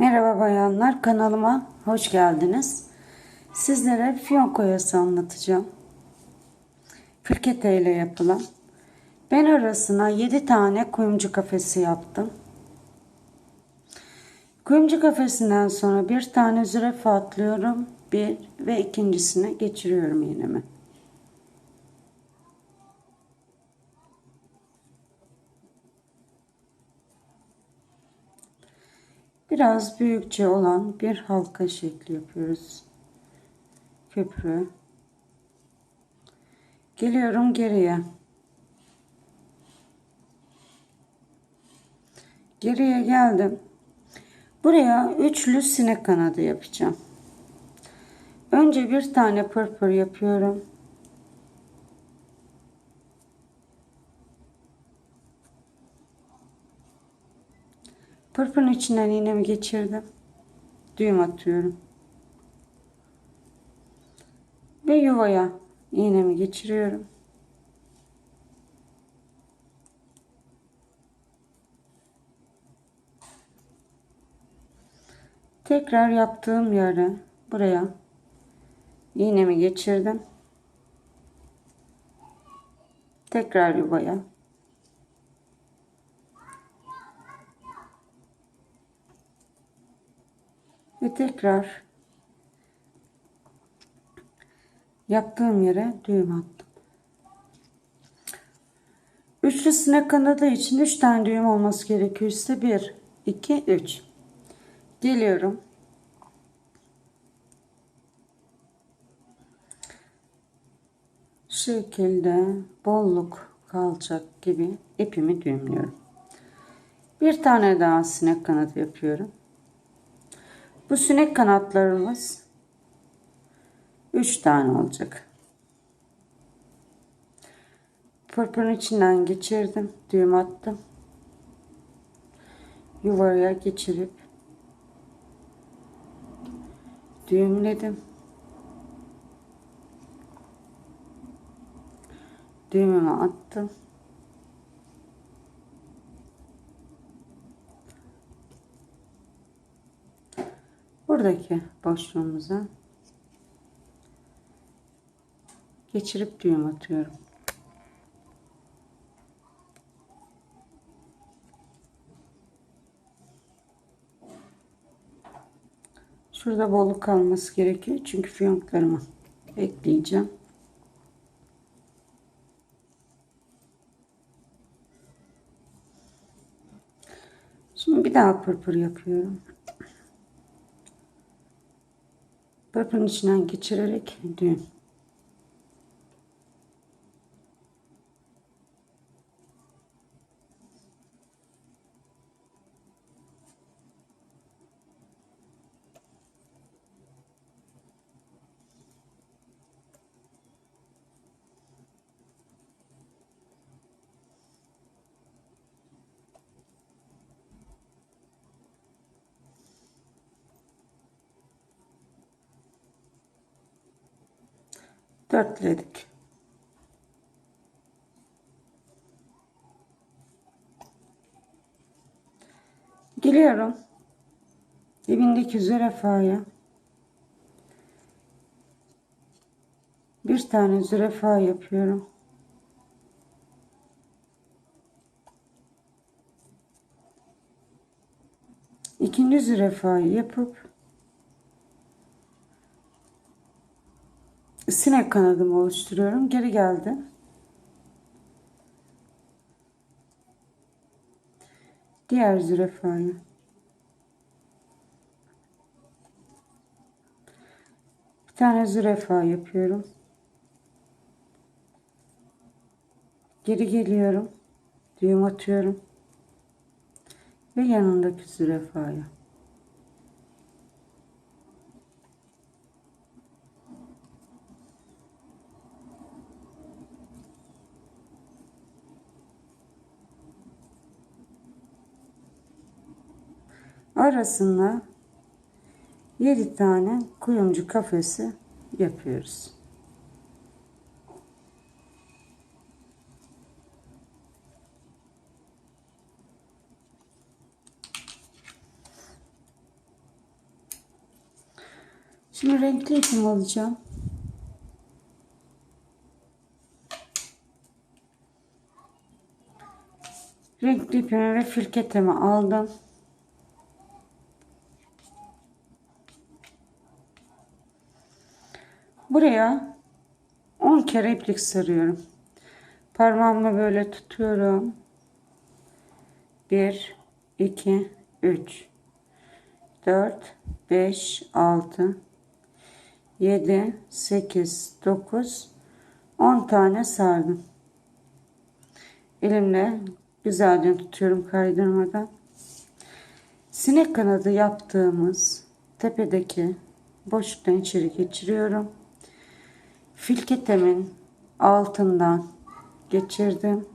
Merhaba bayanlar, kanalıma hoş geldiniz. Sizlere fiyonk oyası anlatacağım. Firkete ile yapılan. Ben arasına 7 tane kuyumcu kafesi yaptım. Kuyumcu kafesinden sonra bir tane zürafa atlıyorum. Bir ve ikincisine geçiriyorum iğnemi. Biraz büyükçe olan bir halka şekli yapıyoruz. Köprü. Geliyorum geriye. Geriye geldim. Buraya üçlü sinek kanadı yapacağım. Önce bir tane pırpır yapıyorum. Pırpırın içinden iğnemi geçirdim. Düğüm atıyorum. Ve yuvaya iğnemi geçiriyorum. Tekrar yaptığım yere buraya iğnemi geçirdim. Tekrar yuvaya ve tekrar yaptığım yere düğüm attım. Üçlü sinek kanadı için 3 tane düğüm olması gerekiyor. İşte 1, 2, 3. Geliyorum. Şekilde bolluk kalacak gibi ipimi düğümlüyorum. Bir tane daha sinek kanadı yapıyorum. Bu sinek kanatlarımız 3 tane olacak. Pırpırın içinden geçirdim. Düğüm attım. Yuvaya geçirip düğümledim. Düğümümü attım. Buradaki boşluğumuza geçirip düğüm atıyorum. Şurada bolluk kalması gerekiyor. Çünkü fiyonklarımı ekleyeceğim. Şimdi bir daha pırpır yapıyorum. Pırpırın içinden geçirerek düğüm. Dörtledik. Geliyorum. Dibindeki zürafaya bir tane zürafa yapıyorum. İkinci zürafayı yapıp sinek kanadımı oluşturuyorum. Geri geldi. Diğer zürafayı. Bir tane zürafa yapıyorum. Geri geliyorum. Düğüm atıyorum. Ve yanındaki zürafaya. Arasına 7 tane kuyumcu kafesi yapıyoruz. Şimdi renkli ipim alacağım. Renkli ipimi ve filketimi aldım. Buraya 10 kere iplik sarıyorum. Parmağımla böyle tutuyorum. 1 2 3 4 5 6 7 8 9 10 tane sardım. Elimle güzelce tutuyorum kaydırmadan. Sinek kanadı yaptığımız tepedeki boşluktan içeri geçiriyorum. Filketemin altından geçirdim.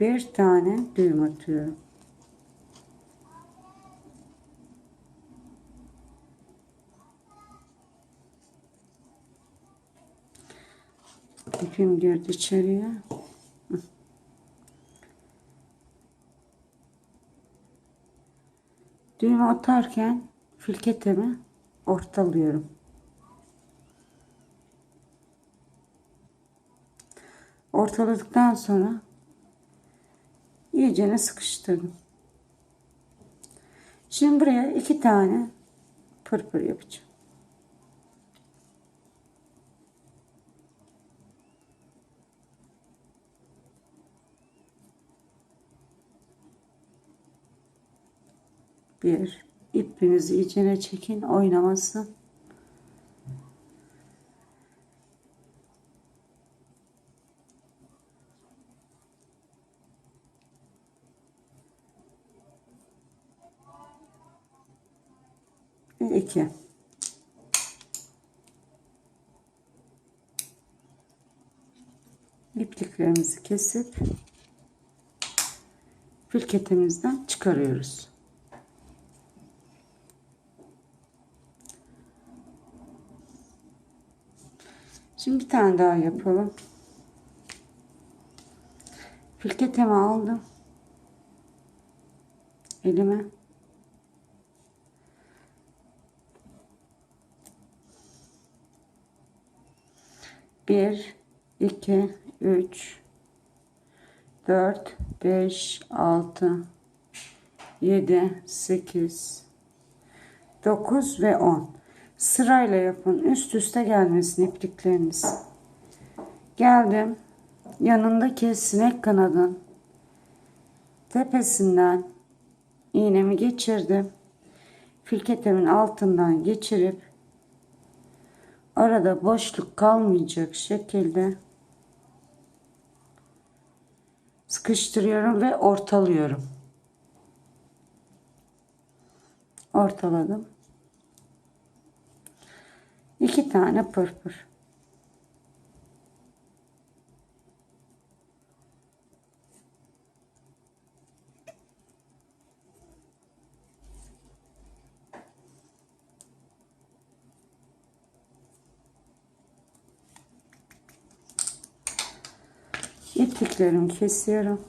Bir tane düğüm atıyorum. İpim girdi içeriye. Düğümü atarken filketemi ortalıyorum. Ortaladıktan sonra iyicene sıkıştırdım. Şimdi buraya iki tane pırpır yapacağım. Bir ipinizi iyicene çekin oynamasın. Ve iki. İpliklerimizi kesip filketimizden çıkarıyoruz. Şimdi bir tane daha yapalım. Filketemi aldım. Elime. Bir, iki, üç, dört, beş, altı, yedi, sekiz, dokuz ve on. Sırayla yapın. Üst üste gelmesin iplikleriniz. Geldim. Yanındaki sinek kanadın tepesinden iğnemi geçirdim. Filketemin altından geçirip arada boşluk kalmayacak şekilde sıkıştırıyorum ve ortalıyorum. Ortaladım. İki tane pırpır. İpliklerimi kesiyorum.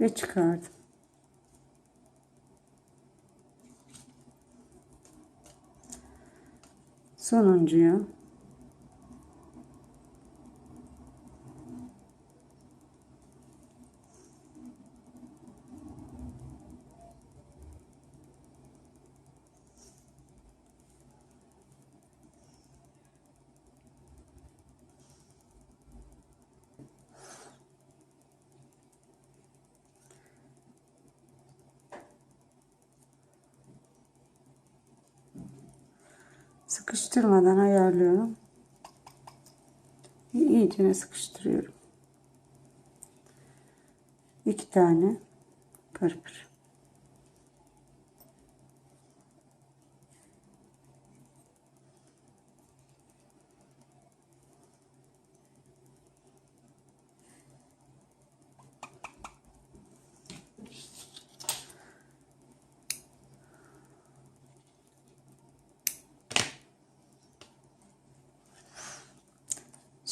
Ve çıkardım. Sonuncuyu sıkıştırmadan ayarlıyorum. İyicene sıkıştırıyorum. İki tane pırpır.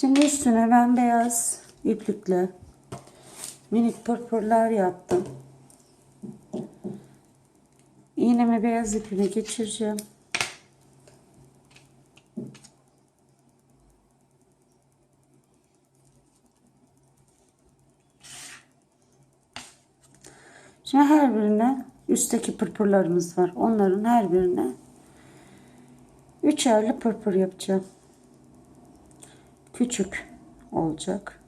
Şimdi üstüne ben beyaz iplikle minik pırpırlar yaptım. İğnemi beyaz ipimi geçireceğim. Şimdi her birine üstteki pırpırlarımız var. Onların her birine üçerli pırpır yapacağım. Küçük olacak.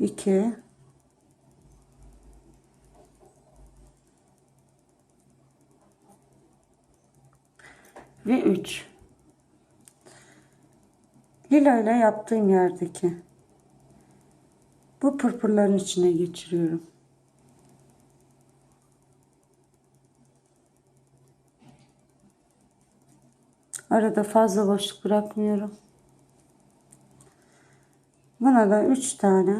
iki ve üç. Lila ile yaptığım yerdeki bu pırpırların içine geçiriyorum. Arada fazla boşluk bırakmıyorum. Buna da üç tane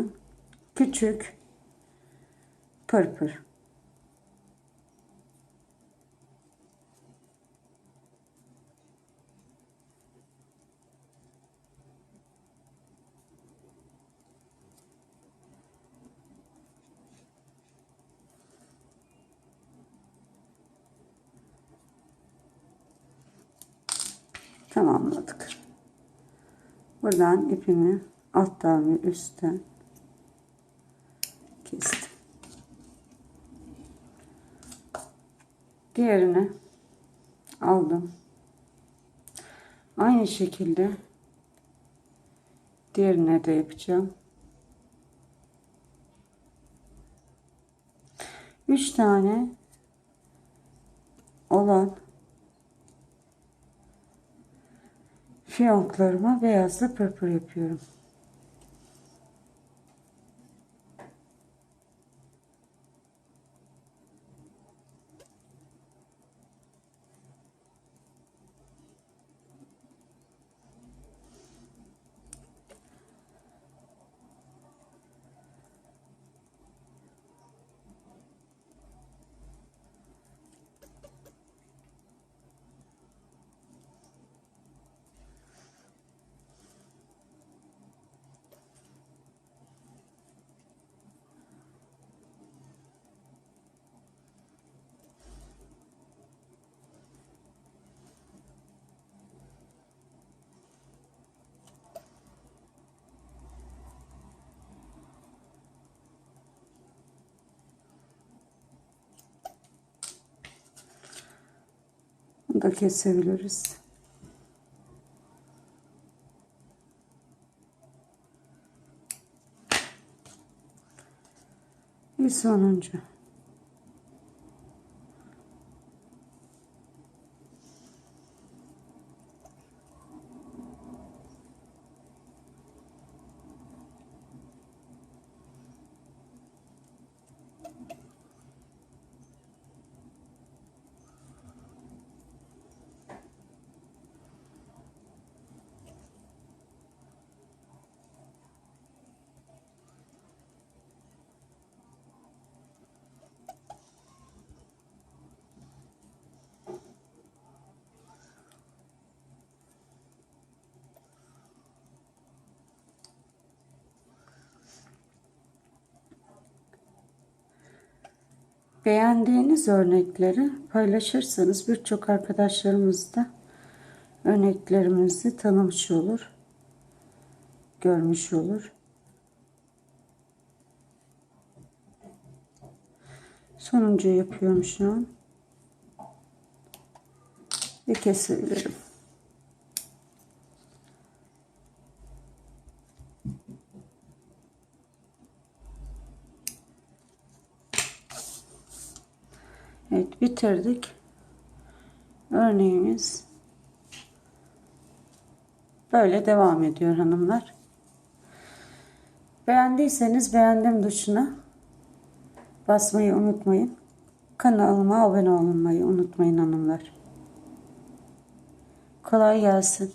küçük pırpır. Tamamladık. Buradan ipimi alttan ve üstten kestim. Diğerini aldım. Aynı şekilde diğerine de yapacağım. Üç tane olan fiyonklarıma beyazla pırpır yapıyorum. Da kesebiliriz. Bir sonuncu. Beğendiğiniz örnekleri paylaşırsanız birçok arkadaşlarımız da örneklerimizi tanımış olur, görmüş olur. Sonuncu yapıyorum şu an. Ve kesebilirim. Evet bitirdik. Örneğimiz böyle devam ediyor hanımlar. Beğendiyseniz beğendim tuşuna basmayı unutmayın. Kanalıma abone olmayı unutmayın hanımlar. Kolay gelsin.